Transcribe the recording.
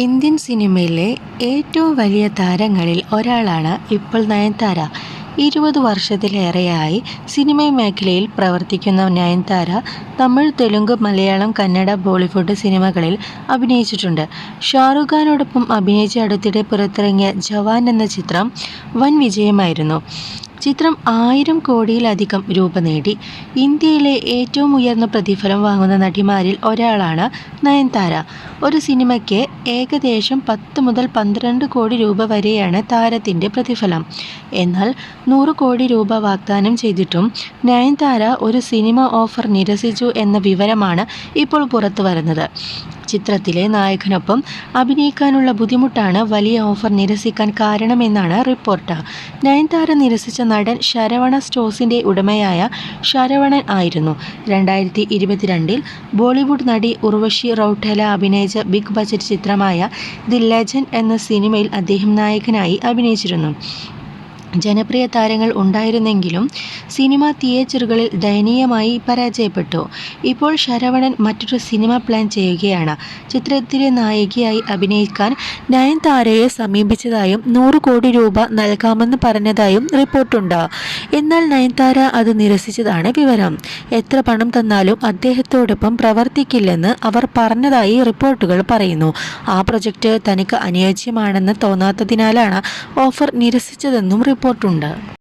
Indian സിനിമയിലെ ഏറ്റവും വലിയ താരങ്ങളിൽ ഒരാളാണ് ഇപ്പോൾ നയൻതാര. ഇരുപത് വർഷത്തിലേറെയായി സിനിമ മേഖലയിൽ പ്രവർത്തിക്കുന്ന നയൻതാര തമിഴ് തെലുങ്ക് മലയാളം കന്നഡ ബോളിവുഡ് സിനിമകളിൽ അഭിനയിച്ചിട്ടുണ്ട്. ഷാറുഖ് ഖാനോടൊപ്പം അഭിനയിച്ച അടുത്തിടെ പുറത്തിറങ്ങിയ ജവാൻ എന്ന ചിത്രം വൻ വിജയമായിരുന്നു. ചിത്രം ആയിരം കോടിയിലധികം രൂപ നേടി. ഇന്ത്യയിലെ ഏറ്റവും ഉയർന്ന പ്രതിഫലം വാങ്ങുന്ന നടിമാരിൽ ഒരാളാണ് നയൻതാര. ഒരു സിനിമയ്ക്ക് ഏകദേശം പത്ത് മുതൽ പന്ത്രണ്ട് കോടി രൂപ വരെയാണ് താരത്തിന്റെ പ്രതിഫലം. എന്നാൽ നൂറ് കോടി രൂപ വാഗ്ദാനം ചെയ്തിട്ടും നയൻതാര ഒരു സിനിമ ഓഫർ നിരസിച്ചു എന്ന വിവരമാണ് ഇപ്പോൾ പുറത്തു വരുന്നത് ചിത്രത്തിലെ നായകനൊപ്പം അഭിനയിക്കാനുള്ള ബുദ്ധിമുട്ടാണ് വലിയ ഓഫർ നിരസിക്കാൻ കാരണമെന്നാണ് റിപ്പോർട്ട്. നയൻതാര നിരസിച്ച നടൻ ശരവണ സ്റ്റോസിന്റെ ഉടമയായ ശരവണൻ ആയിരുന്നു. രണ്ടായിരത്തി ഇരുപത്തിരണ്ടിൽ ബോളിവുഡ് നടി ഉർവശി റൌട്ടല അഭിനയിച്ച ബിഗ് ബജറ്റ് ചിത്രമായ ദി ലെജൻഡ് എന്ന സിനിമയിൽ അദ്ദേഹം നായകനായി അഭിനയിച്ചിരുന്നു. ജനപ്രിയ താരങ്ങൾ ഉണ്ടായിരുന്നെങ്കിലും സിനിമ തിയേറ്ററുകളിൽ ദയനീയമായി പരാജയപ്പെട്ടു. ഇപ്പോൾ ശരവണൻ മറ്റൊരു സിനിമ പ്ലാൻ ചെയ്യുകയാണ്. ചിത്രത്തിലെ നായികയായി അഭിനയിക്കാൻ നയൻതാരയെ സമീപിച്ചതായും നൂറ് കോടി രൂപ നൽകാമെന്ന് പറഞ്ഞതായും റിപ്പോർട്ടുണ്ട്. എന്നാൽ നയൻതാര അത് നിരസിച്ചതാണ് വിവരം. എത്ര പണം തന്നാലും അദ്ദേഹത്തോടൊപ്പം പ്രവർത്തിക്കില്ലെന്ന് അവർ പറഞ്ഞതായി റിപ്പോർട്ടുകൾ പറയുന്നു. ആ പ്രൊജക്റ്റ് തനിക്ക് അനുയോജ്യമാണെന്ന് തോന്നാത്തതിനാലാണ് ഓഫർ നിരസിച്ചതെന്നും റിപ്പോർട്ടുണ്ട്